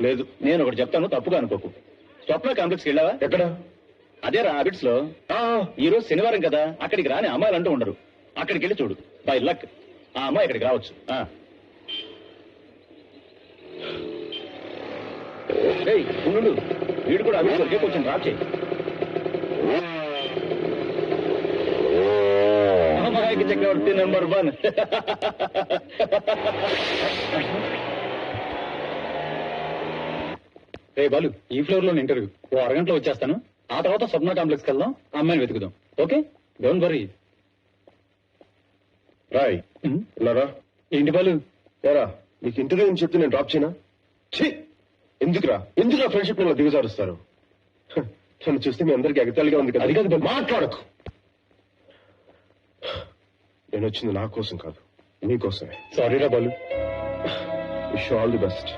లేదు. నేను ఒకటి చెప్తాను తప్పుగా అనుకోకు. స్వప్న కాంప్లెక్స్కి వెళ్ళావా? ఎక్కడ? అదే రా హ్యాబిట్స్లో ఈ రోజు శనివారం కదా అక్కడికి రాని అమ్మాయిలు అంటూ ఉండరు. అక్కడికి వెళ్ళి చూడు. By luck. ఆ అమ్మాయి ఇక్కడికి రావచ్చు. ఆ. ఏయ్, ఉండు వీడు కూడా హ్యాబిట్స్ వరకే కొంచెం డ్రాప్ చేయి. Chakravarthy number one. రే బాలు ఈ ఫ్లోర్లో ఇంటర్వ్యూ. ఓ అరగంటలో వచ్చేస్తాను. ఆ తర్వాత స్వప్న కాంప్లెక్స్ వెళ్దాం అమ్మాయిని వెతుకుదాం. ఓకే? డోంట్ వరీ రాయ్ ఇలారా ఏంటి బాలు? ఏరా నీకు ఇంటర్వ్యూ అని చెప్తే నేను డ్రాప్ చేయనా? ఛీ! ఎందుకురా? ఎందుకురా ఫ్రెండ్షిప్లో దిగజారుస్తారు? నన్ను చూస్తే మీ అందరికి ఎగతాళిగా ఉంది కదా. అది కాదు. మాట్లాడకు! నేను వచ్చింది నా కోసం కాదు మీకోసమే సారీ రా Balu. Wish all the best